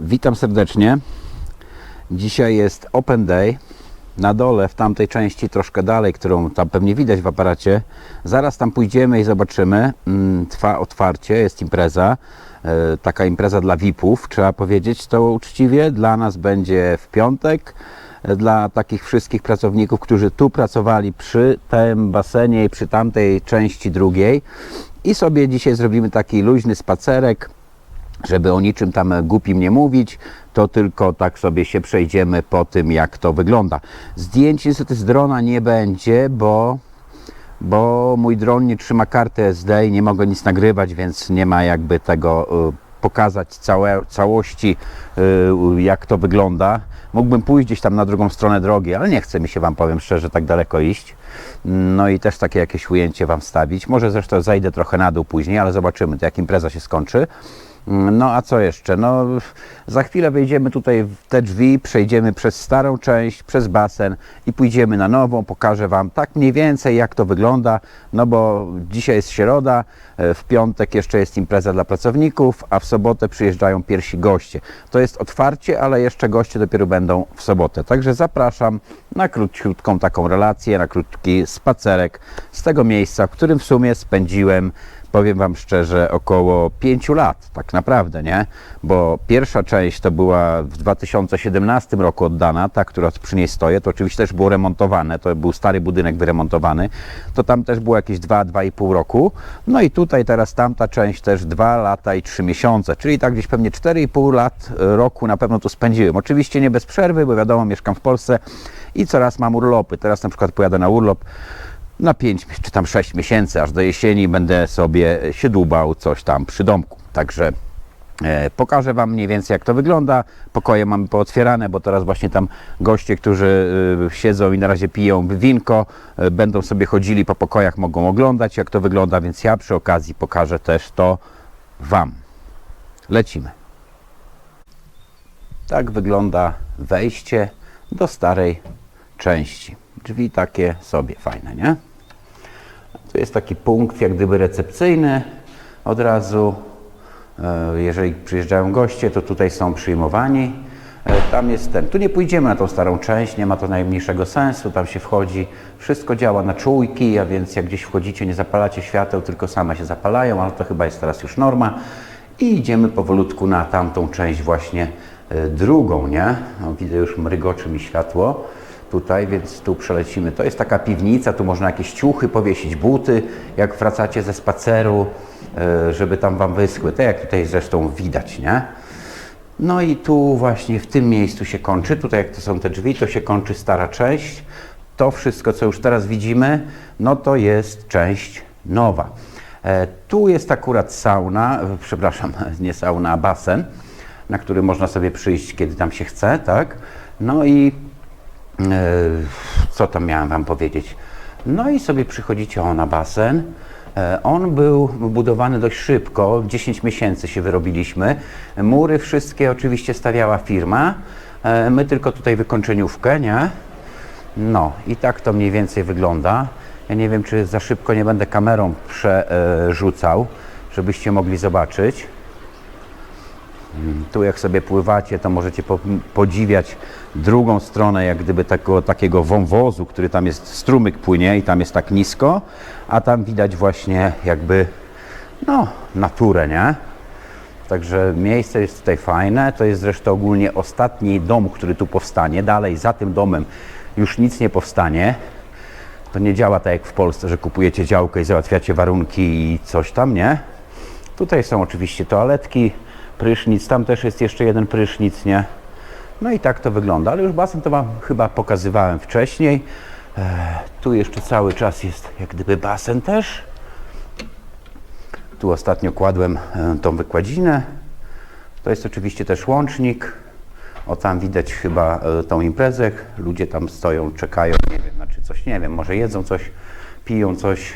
Witam serdecznie. Dzisiaj jest Open Day. Na dole, w tamtej części, troszkę dalej, którą tam pewnie widać w aparacie. Zaraz tam pójdziemy i zobaczymy. Mm, Trwa otwarcie, jest impreza. E, Taka impreza dla VIP-ów, trzeba powiedzieć to uczciwie. Dla nas będzie w piątek. E, Dla takich wszystkich pracowników, którzy tu pracowali przy tym basenie i przy tamtej części drugiej. I sobie dzisiaj zrobimy taki luźny spacerek żeby o niczym tam głupim nie mówić, to tylko tak sobie się przejdziemy po tym, jak to wygląda. Zdjęć niestety z drona nie będzie, bo, bo mój dron nie trzyma karty SD i nie mogę nic nagrywać, więc nie ma jakby tego y, pokazać całe, całości, y, jak to wygląda. Mógłbym pójść gdzieś tam na drugą stronę drogi, ale nie chce mi się Wam, powiem szczerze, tak daleko iść. No i też takie jakieś ujęcie Wam wstawić. Może zresztą zajdę trochę na dół później, ale zobaczymy, jak impreza się skończy. No a co jeszcze? No, za chwilę wejdziemy tutaj w te drzwi, przejdziemy przez starą część, przez basen i pójdziemy na nową. Pokażę Wam tak mniej więcej jak to wygląda, no bo dzisiaj jest środa, e, w piątek jeszcze jest impreza dla pracowników, a w sobotę przyjeżdżają pierwsi goście. To jest otwarcie, ale jeszcze goście dopiero będą w sobotę. Także zapraszam na króciutką taką relację, na krótki spacerek z tego miejsca, w którym w sumie spędziłem powiem Wam szczerze, około 5 lat, tak naprawdę, nie? Bo pierwsza część to była w 2017 roku oddana, ta, która przy niej stoję, to oczywiście też było remontowane, to był stary budynek wyremontowany, to tam też było jakieś 2-2,5 roku, no i tutaj teraz tamta część też 2 lata i 3 miesiące, czyli tak gdzieś pewnie 4,5 lat e, roku na pewno tu spędziłem. Oczywiście nie bez przerwy, bo wiadomo, mieszkam w Polsce i coraz mam urlopy. Teraz na przykład pojadę na urlop na 5 czy tam 6 miesięcy, aż do jesieni będę sobie się dłubał coś tam przy domku. Także e, pokażę Wam mniej więcej jak to wygląda. Pokoje mamy pootwierane, bo teraz właśnie tam goście, którzy e, siedzą i na razie piją winko, e, będą sobie chodzili po pokojach, mogą oglądać jak to wygląda, więc ja przy okazji pokażę też to Wam. Lecimy. Tak wygląda wejście do starej części. Drzwi takie sobie fajne, nie? Tu jest taki punkt jak gdyby recepcyjny od razu. E, Jeżeli przyjeżdżają goście, to tutaj są przyjmowani. E, Tam jest ten. Tu nie pójdziemy na tą starą część, nie ma to najmniejszego sensu. Tam się wchodzi, wszystko działa na czujki, a więc jak gdzieś wchodzicie, nie zapalacie świateł, tylko same się zapalają, ale to chyba jest teraz już norma. I idziemy powolutku na tamtą część właśnie e, drugą, nie? No, widzę już mrygoczy mi światło tutaj, więc tu przelecimy. To jest taka piwnica, tu można jakieś ciuchy powiesić, buty, jak wracacie ze spaceru, e, żeby tam Wam wyschły. Tak jak tutaj zresztą widać, nie? No i tu właśnie w tym miejscu się kończy, tutaj jak to są te drzwi, to się kończy stara część. To wszystko, co już teraz widzimy, no to jest część nowa. E, tu jest akurat sauna, przepraszam, nie sauna, basen, na który można sobie przyjść, kiedy tam się chce, tak? No i co tam miałem Wam powiedzieć? No i sobie przychodzicie o na basen. E, On był budowany dość szybko, 10 miesięcy się wyrobiliśmy. Mury wszystkie oczywiście stawiała firma. E, My tylko tutaj wykończeniówkę, nie? No i tak to mniej więcej wygląda. Ja nie wiem, czy za szybko nie będę kamerą przerzucał, żebyście mogli zobaczyć. Tu jak sobie pływacie, to możecie po, podziwiać drugą stronę, jak gdyby takiego, takiego wąwozu, który tam jest, strumyk płynie i tam jest tak nisko, a tam widać właśnie jakby, no, naturę, nie? Także miejsce jest tutaj fajne. To jest zresztą ogólnie ostatni dom, który tu powstanie. Dalej za tym domem już nic nie powstanie. To nie działa tak jak w Polsce, że kupujecie działkę i załatwiacie warunki i coś tam, nie? Tutaj są oczywiście toaletki, prysznic, tam też jest jeszcze jeden prysznic, nie? No i tak to wygląda, ale już basen to Wam chyba pokazywałem wcześniej. E, tu jeszcze cały czas jest jak gdyby basen też. Tu ostatnio kładłem e, tą wykładzinę. To jest oczywiście też łącznik. O tam widać chyba e, tą imprezę. Ludzie tam stoją, czekają, nie wiem, znaczy coś, nie wiem, może jedzą coś, piją coś.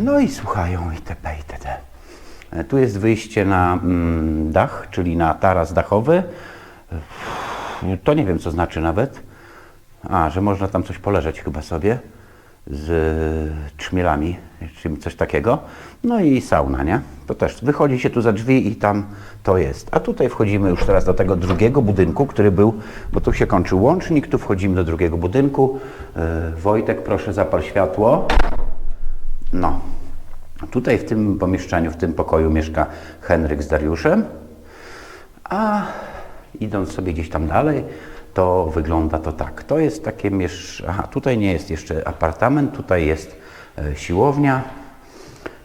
No i słuchają itp. itd. E, Tu jest wyjście na mm, dach, czyli na taras dachowy. To nie wiem, co znaczy nawet. A, że można tam coś poleżeć chyba sobie. z trzmielami, czy coś takiego. No i sauna, nie? To też wychodzi się tu za drzwi i tam to jest. A tutaj wchodzimy już teraz do tego drugiego budynku, który był, bo tu się kończy łącznik, tu wchodzimy do drugiego budynku. E, Wojtek, proszę zapal światło. No. Tutaj w tym pomieszczeniu, w tym pokoju mieszka Henryk z Dariuszem. A idąc sobie gdzieś tam dalej, to wygląda to tak. To jest takie miesz... Aha, tutaj nie jest jeszcze apartament, tutaj jest e, siłownia,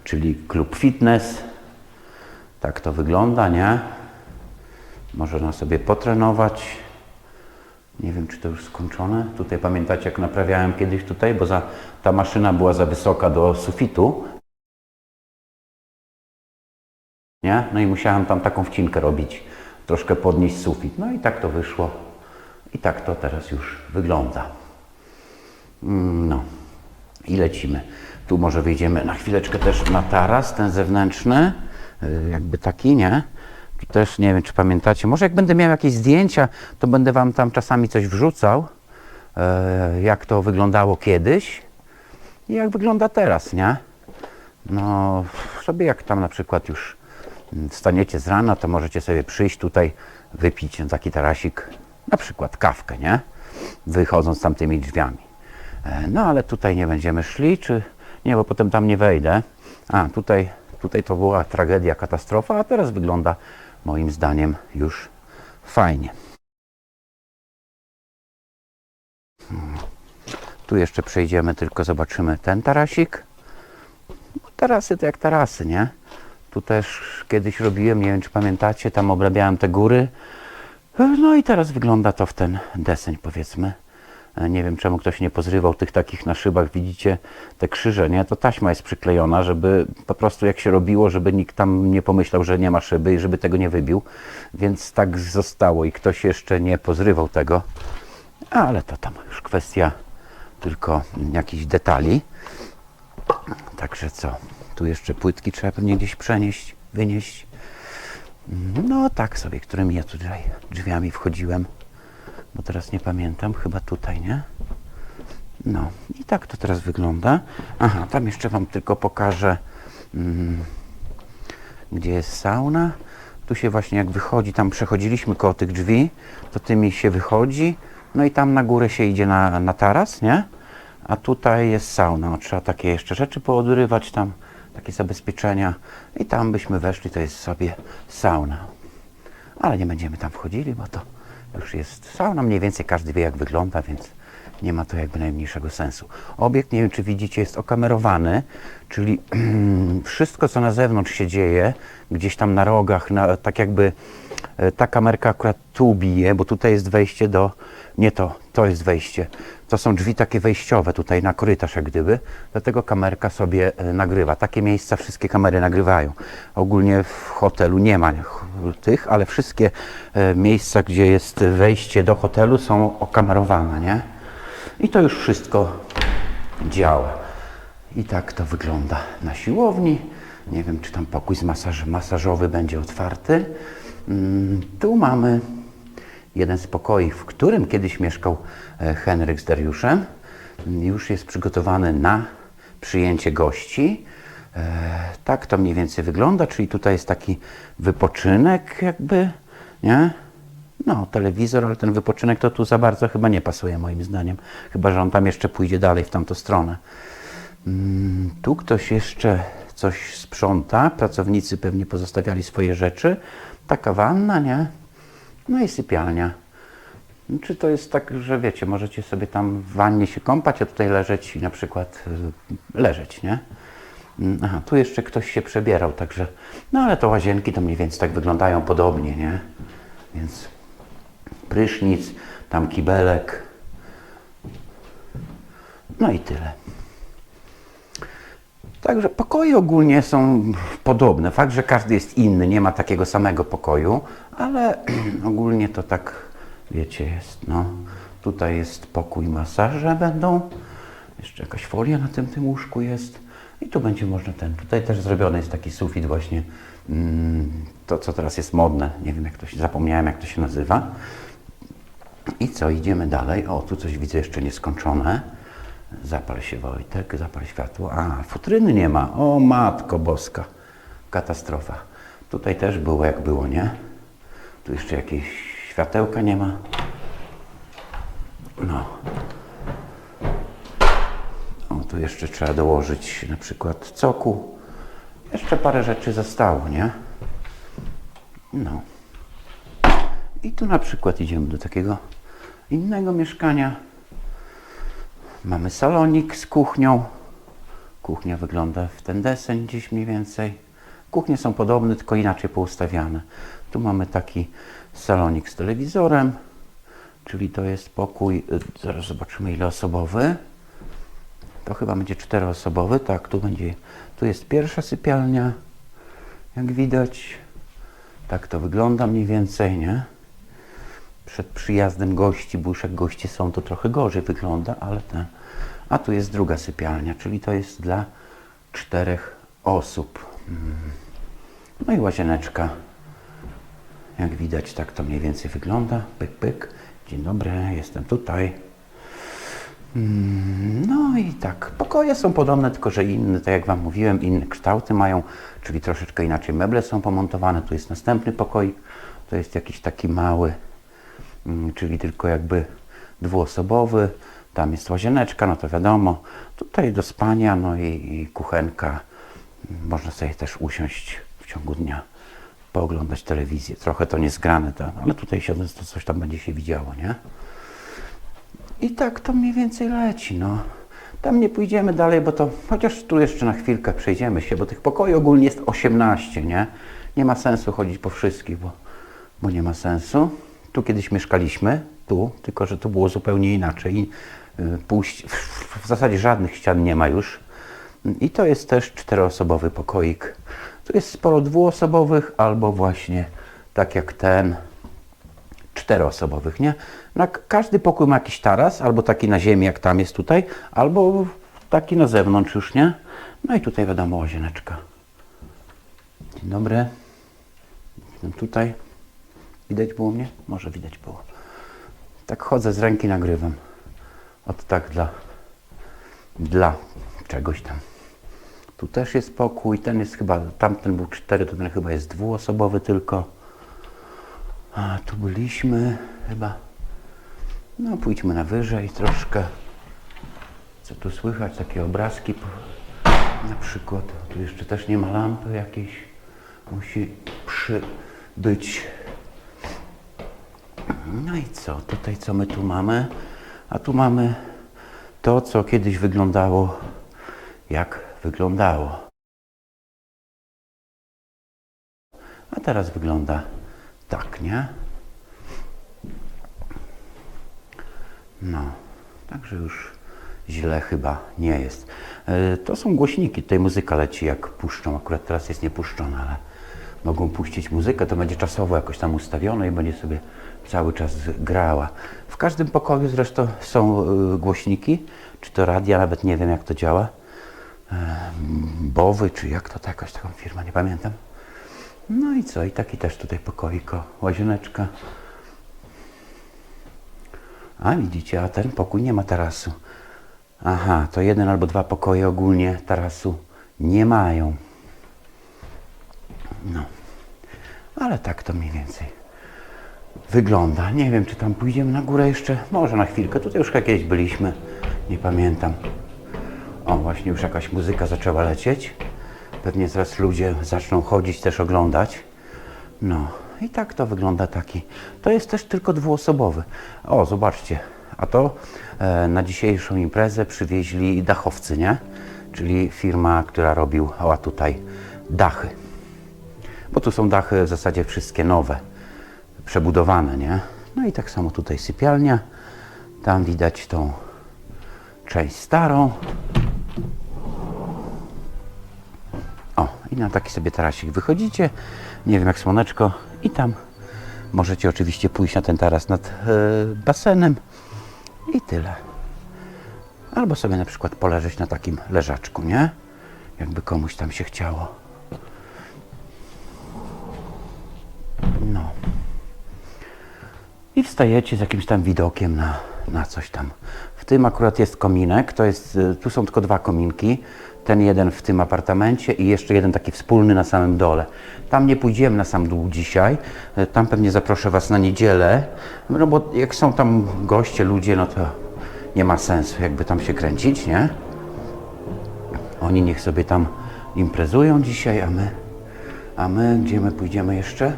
czyli klub fitness. Tak to wygląda, nie? Można sobie potrenować. Nie wiem, czy to już skończone. Tutaj pamiętacie, jak naprawiałem kiedyś tutaj, bo za, ta maszyna była za wysoka do sufitu. Nie? No i musiałem tam taką wcinkę robić, troszkę podnieść sufit. No i tak to wyszło. I tak to teraz już wygląda. Mm, No i lecimy. Tu może wyjdziemy na chwileczkę też na taras, ten zewnętrzny, y, jakby taki, nie? Tu też nie wiem, czy pamiętacie. Może jak będę miał jakieś zdjęcia, to będę Wam tam czasami coś wrzucał, e, jak to wyglądało kiedyś i jak wygląda teraz, nie? No, sobie jak tam na przykład już mm, wstaniecie z rana, to możecie sobie przyjść tutaj, wypić taki tarasik, na przykład kawkę, nie? Wychodząc tam tymi drzwiami. E, No, ale tutaj nie będziemy szli, czy nie, bo potem tam nie wejdę. A, tutaj, tutaj to była tragedia, katastrofa, a teraz wygląda moim zdaniem już fajnie. Hmm. Tu jeszcze przejdziemy, tylko zobaczymy ten tarasik. Tarasy to jak tarasy, nie? Tu też kiedyś robiłem, nie wiem czy pamiętacie, tam obrabiałem te góry. No i teraz wygląda to w ten deseń, powiedzmy. E, Nie wiem czemu ktoś nie pozrywał tych takich na szybach, widzicie te krzyże, nie? To taśma jest przyklejona, żeby po prostu jak się robiło, żeby nikt tam nie pomyślał, że nie ma szyby i żeby tego nie wybił. Więc tak zostało i ktoś jeszcze nie pozrywał tego. Ale to tam już kwestia tylko jakichś detali. Także co? Tu jeszcze płytki trzeba pewnie gdzieś przenieść, wynieść. No tak sobie, którymi ja tutaj drzwiami wchodziłem. Bo teraz nie pamiętam, chyba tutaj, nie? No i tak to teraz wygląda. Aha, tam jeszcze Wam tylko pokażę, mm, gdzie jest sauna. Tu się właśnie jak wychodzi, tam przechodziliśmy koło tych drzwi, to tymi się wychodzi. No i tam na górę się idzie na, na taras, nie? A tutaj jest sauna. Trzeba takie jeszcze rzeczy poodrywać tam, takie zabezpieczenia. I tam byśmy weszli, to jest sobie sauna. Ale nie będziemy tam wchodzili, bo to już jest sauna. Mniej więcej każdy wie, jak wygląda, więc nie ma to jakby najmniejszego sensu. Obiekt, nie wiem czy widzicie, jest okamerowany, czyli wszystko, co na zewnątrz się dzieje, gdzieś tam na rogach, na, tak jakby e, ta kamerka akurat tu bije, bo tutaj jest wejście do, nie to, to jest wejście. To są drzwi takie wejściowe tutaj na korytarz jak gdyby, dlatego kamerka sobie e, nagrywa. Takie miejsca wszystkie kamery nagrywają. Ogólnie w hotelu nie ma ch- tych, ale wszystkie e, miejsca, gdzie jest wejście do hotelu są okamerowane, nie? I to już wszystko działa. I tak to wygląda na siłowni. Nie wiem, czy tam pokój z masaż, masażowy będzie otwarty. Mm, Tu mamy jeden z pokoi, w którym kiedyś mieszkał e, Henryk z Dariuszem. Już jest przygotowany na przyjęcie gości. E, Tak to mniej więcej wygląda, czyli tutaj jest taki wypoczynek jakby, nie? No, telewizor, ale ten wypoczynek to tu za bardzo chyba nie pasuje moim zdaniem. Chyba, że on tam jeszcze pójdzie dalej w tamtą stronę. Mm, Tu ktoś jeszcze coś sprząta. Pracownicy pewnie pozostawiali swoje rzeczy. Taka wanna, nie? No i sypialnia. Czy to jest tak, że wiecie, możecie sobie tam w wannie się kąpać, a tutaj leżeć i na przykład y, leżeć, nie? Mm, Aha, tu jeszcze ktoś się przebierał, także. No ale to łazienki to mniej więcej tak wyglądają podobnie, nie? Więc prysznic, tam kibelek. No i tyle. Także pokoje ogólnie są podobne. Fakt, że każdy jest inny, nie ma takiego samego pokoju, ale ogólnie to tak, wiecie, jest. No. Tutaj jest pokój, masaże będą. Jeszcze jakaś folia na tym, tym łóżku jest. I tu będzie można ten. Tutaj też zrobiony jest taki sufit właśnie. Mm, to, co teraz jest modne. Nie wiem, jak to się, zapomniałem, jak to się nazywa. I co, idziemy dalej. O, tu coś widzę jeszcze nieskończone. Zapal się Wojtek, zapal światło. A, futryny nie ma. O matko boska. Katastrofa. Tutaj też było jak było, nie? Tu jeszcze jakieś światełka nie ma. No. O, tu jeszcze trzeba dołożyć na przykład coku. Jeszcze parę rzeczy zostało, nie? No. I tu na przykład idziemy do takiego innego mieszkania. Mamy salonik z kuchnią. Kuchnia wygląda w ten deseń gdzieś mniej więcej. Kuchnie są podobne, tylko inaczej poustawiane. Tu mamy taki salonik z telewizorem, czyli to jest pokój, y, zaraz zobaczymy ile osobowy. To chyba będzie czteroosobowy, tak, tu będzie, tu jest pierwsza sypialnia, jak widać. Tak to wygląda mniej więcej, nie? Przed przyjazdem gości, bo już jak goście są, to trochę gorzej wygląda, ale ten. A tu jest druga sypialnia, czyli to jest dla czterech osób. Mm. No i łazieneczka. Jak widać, tak to mniej więcej wygląda. Pyk, pyk. Dzień dobry, jestem tutaj. Mm, No i tak, pokoje są podobne, tylko że inne, tak jak Wam mówiłem, inne kształty mają, czyli troszeczkę inaczej meble są pomontowane. Tu jest następny pokój, to jest jakiś taki mały, czyli tylko jakby dwuosobowy. Tam jest łazieneczka, no to wiadomo. Tutaj do spania, no i, i kuchenka. Można sobie też usiąść w ciągu dnia, pooglądać telewizję. Trochę to niezgrane, to, ale tutaj siedząc to coś tam będzie się widziało, nie? I tak to mniej więcej leci, no. Tam nie pójdziemy dalej, bo to, chociaż tu jeszcze na chwilkę przejdziemy się, bo tych pokoi ogólnie jest 18, nie? Nie ma sensu chodzić po wszystkich, bo, bo nie ma sensu. Tu kiedyś mieszkaliśmy, tu, tylko że tu było zupełnie inaczej. I, y, w, zasadzie żadnych ścian nie ma już. I to jest też czteroosobowy pokoik. Tu jest sporo dwuosobowych, albo właśnie tak jak ten, czteroosobowych, nie? Na każdy pokój ma jakiś taras, albo taki na ziemi, jak tam jest tutaj, albo taki na zewnątrz już, nie? No i tutaj wiadomo łazieneczka. Dzień dobry. Jestem tutaj. Widać było mnie? Może widać było. Tak chodzę z ręki, nagrywam. Od tak dla, dla czegoś tam. Tu też jest pokój, ten jest chyba, tamten był cztery, to ten chyba jest dwuosobowy tylko. A tu byliśmy chyba. No pójdźmy na wyżej troszkę. Co tu słychać? Takie obrazki na przykład. Tu jeszcze też nie ma lampy jakiejś. Musi przybyć. No i co? Tutaj co my tu mamy? A tu mamy to, co kiedyś wyglądało jak wyglądało. A teraz wygląda tak, nie? No, także już źle chyba nie jest. E, To są głośniki, tutaj muzyka leci jak puszczą, akurat teraz jest niepuszczona, ale mogą puścić muzykę, to będzie czasowo jakoś tam ustawione i będzie sobie cały czas grała. W każdym pokoju zresztą są e, głośniki, czy to radia, nawet nie wiem jak to działa. Bowy, czy jak to, to jakaś taką firma, nie pamiętam. No i co? I taki też tutaj pokoiko, łazieneczka. A widzicie, a ten pokój nie ma tarasu. Aha, to jeden albo dwa pokoje ogólnie tarasu nie mają. No, ale tak to mniej więcej wygląda. Nie wiem, czy tam pójdziemy na górę jeszcze. Może na chwilkę. Tutaj już kiedyś byliśmy. Nie pamiętam. O, właśnie już jakaś muzyka zaczęła lecieć. Pewnie zaraz ludzie zaczną chodzić, też oglądać. No i tak to wygląda taki. To jest też tylko dwuosobowy. O, zobaczcie. A to e, na dzisiejszą imprezę przywieźli dachowcy, nie? Czyli firma, która robiła tutaj dachy. Bo tu są dachy w zasadzie wszystkie nowe, przebudowane, nie? No i tak samo tutaj sypialnia. Tam widać tą część starą. O, i na taki sobie tarasik wychodzicie. Nie wiem jak słoneczko. I tam możecie oczywiście pójść na ten taras nad e, basenem. I tyle. Albo sobie na przykład poleżeć na takim leżaczku, nie? Jakby komuś tam się chciało. No. I wstajecie z jakimś tam widokiem na, na coś tam W tym akurat jest kominek, to jest, y, tu są tylko dwa kominki. Ten jeden w tym apartamencie i jeszcze jeden taki wspólny na samym dole. Tam nie pójdziemy na sam dół dzisiaj. Y, Tam pewnie zaproszę Was na niedzielę, no bo jak są tam goście, ludzie, no to nie ma sensu jakby tam się kręcić, nie? Oni niech sobie tam imprezują dzisiaj, a my, a my, gdzie my pójdziemy jeszcze?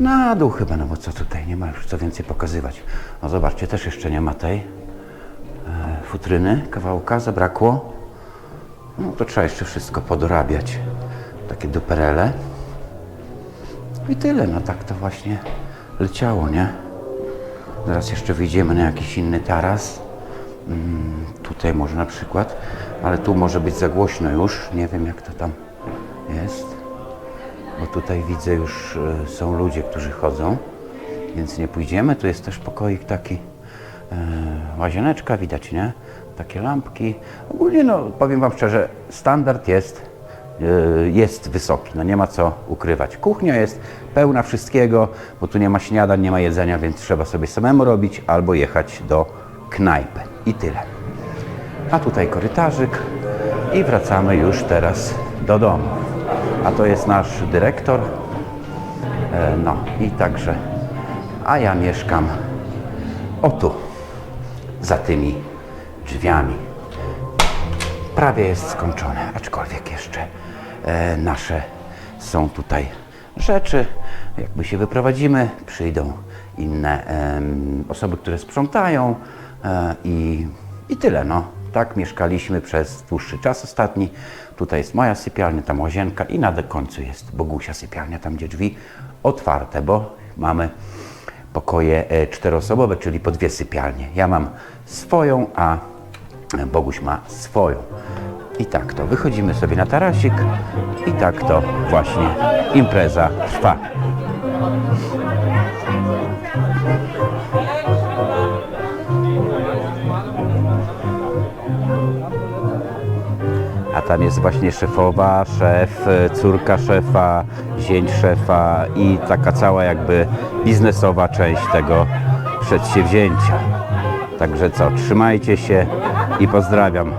Na dół chyba, no bo co tutaj, nie ma już co więcej pokazywać. No zobaczcie, też jeszcze nie ma tej e, futryny, kawałka, zabrakło. No to trzeba jeszcze wszystko podorabiać. Takie duperele. I tyle, no tak to właśnie leciało, nie? Zaraz jeszcze wyjdziemy na jakiś inny taras. Mm, tutaj może na przykład, ale tu może być za głośno już. Nie wiem jak to tam jest. Bo tutaj widzę już e, są ludzie, którzy chodzą, więc nie pójdziemy. Tu jest też pokoik taki, e, łazieneczka widać, nie? Takie lampki. Ogólnie no, powiem Wam szczerze, standard jest, e, jest wysoki, no nie ma co ukrywać. Kuchnia jest pełna wszystkiego, bo tu nie ma śniadań, nie ma jedzenia, więc trzeba sobie samemu robić albo jechać do knajpy i tyle. A tutaj korytarzyk i wracamy już teraz do domu. A to jest nasz dyrektor. E, No i także, a ja mieszkam o tu, za tymi drzwiami. Prawie jest skończone, aczkolwiek jeszcze e, nasze są tutaj rzeczy. Jakby się wyprowadzimy, przyjdą inne osoby, które sprzątają e, i, i tyle. No. Tak mieszkaliśmy przez dłuższy czas ostatni. Tutaj jest moja sypialnia, tam łazienka i na końcu jest Bogusia sypialnia, tam gdzie drzwi otwarte, bo mamy pokoje e, czteroosobowe, czyli po dwie sypialnie. Ja mam swoją, a Boguś ma swoją. I tak to wychodzimy sobie na tarasik i tak to właśnie impreza trwa. Tam jest właśnie szefowa, szef, córka szefa, zięć szefa i taka cała jakby biznesowa część tego przedsięwzięcia. Także co, trzymajcie się i pozdrawiam.